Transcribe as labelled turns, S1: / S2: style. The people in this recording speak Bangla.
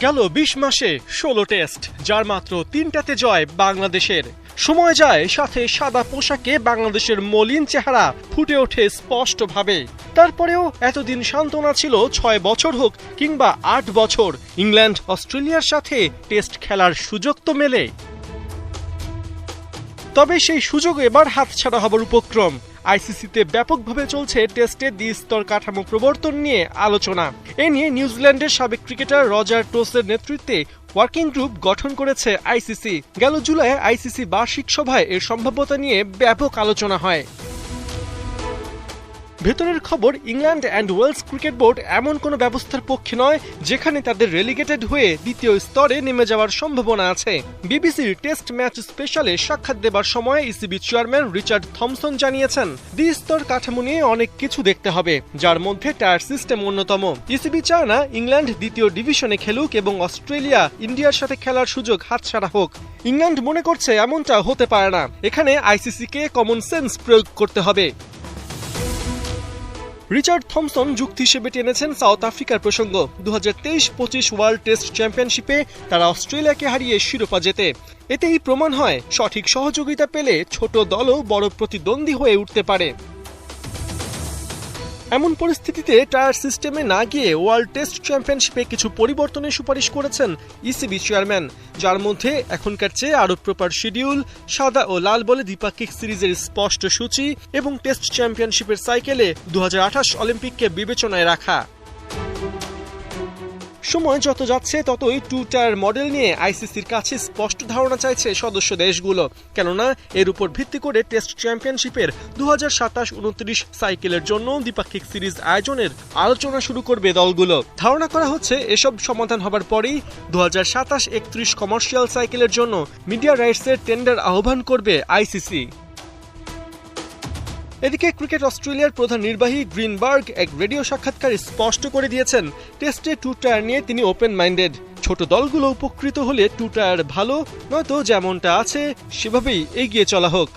S1: গেল বিশ মাসে ষোলো টেস্ট, যার মাত্র তিনটাতে জয় বাংলাদেশের। সময় যায় সাথে সাদা পোশাকে বাংলাদেশের মলিন চেহারা ফুটে ওঠে স্পষ্টভাবে। তারপরেও এতদিন সান্ত্বনা ছিল ছয় বছর হোক কিংবা আট বছর ইংল্যান্ড অস্ট্রেলিয়ার সাথে টেস্ট খেলার সুযোগ তো মেলে। তবে সেই সুযোগ এবার হাতছাড়া হবার উপক্রম। আইসিসিতে ব্যাপকভাবে চলছে টেস্টে দ্বিস্তর কাঠামো প্রবর্তন নিয়ে আলোচনা। এ নিয়ে নিউজিল্যান্ডের সাবেক ক্রিকেটার রজার টোসের নেতৃত্বে ওয়ার্কিং গ্রুপ গঠন করেছে আইসিসি। গেল জুলাই আইসিসি বার্ষিক সভায় এর সম্ভাব্যতা নিয়ে ব্যাপক আলোচনা হয়। ভেতরের খবর, England and Wales cricket board এমন কোনো ব্যবস্থার পক্ষে নয় যেখানে তাদের রেলিগেটেড হয়ে দ্বিতীয় স্তরে নেমে যাওয়ার সম্ভাবনা আছে। বিবিসির টেস্ট ম্যাচ স্পেশালে সাক্ষাৎ দেবার সময় ইসিবি চেয়ারম্যান রিচার্ড থমসন জানিয়েছেন, দ্বিস্তর কাঠামো নিয়ে অনেক কিছু দেখতে হবে, যার মধ্যে টায়ার সিস্টেম অন্যতম। ইসিবি চায় না ইংল্যান্ড দ্বিতীয় ডিভিশনে খেলুক এবং অস্ট্রেলিয়া ইন্ডিয়ার সাথে খেলার সুযোগ হাতছাড়া হোক। ইংল্যান্ড মনে করছে এমনটা হতে পারে না। এখানে আইসিসিকে কমন সেন্স প্রয়োগ করতে হবে। রিচার্ড থমসন যুক্তি হিসেবে টেনেছেন সাউথ আফ্রিকার প্রসঙ্গ। দু হাজার তেইশ পঁচিশ ওয়ার্ল্ড টেস্ট চ্যাম্পিয়নশিপে তারা অস্ট্রেলিয়াকে হারিয়ে শিরোপা জেতে। এতেই প্রমাণ হয়, সঠিক সহযোগিতা পেলে ছোট দলও বড় প্রতিদ্বন্দ্বী হয়ে উঠতে পারে। এমন পরিস্থিতিতে টায়ার সিস্টেমে না গিয়ে ওয়ার্ল্ড টেস্ট চ্যাম্পিয়নশিপে কিছু পরিবর্তনের সুপারিশ করেছেন ইসিবি চেয়ারম্যান, যার মধ্যে এখনকার চেয়ে আরও প্রপার শিডিউল, সাদা ও লাল বলে দ্বিপাক্ষিক সিরিজের স্পষ্ট সূচি এবং টেস্ট চ্যাম্পিয়নশিপের সাইকেলে দু হাজার আঠাশ অলিম্পিককে বিবেচনায় রাখা। সময় যত যাচ্ছে, ততই টু টায়ার মডেল নিয়ে আইসিসির কাছে স্পষ্ট ধারণা চাইছে সদস্য দেশগুলো। কেননা, এর উপর ভিত্তি করে টেস্ট চ্যাম্পিয়নশিপের দু হাজার সাতাশ উনত্রিশ সাইকেলের জন্য দ্বিপাক্ষিক সিরিজ আয়োজনের আলোচনা শুরু করবে দলগুলো। ধারণা করা হচ্ছে, এসব সমাধান হবার পরেই দু হাজার সাতাশ একত্রিশ কমার্শিয়াল সাইকেলের জন্য মিডিয়া রাইটসের টেন্ডার আহ্বান করবে আইসিসি। এদিকে ক্রিকেট অস্ট্রেলিয়ার প্রধান নির্বাহী গ্রিনবার্গ এক রেডিও সাক্ষাৎকারে স্পষ্ট করে দিয়েছেন, টেস্টে টু টায়ার নিয়ে তিনি ওপেন মাইন্ডেড ছোট দলগুলো উপকৃত হলে টু টায়ার ভালো, নয়তো যেমনটা আছে, সেভাবেই এগিয়ে চলা হোক।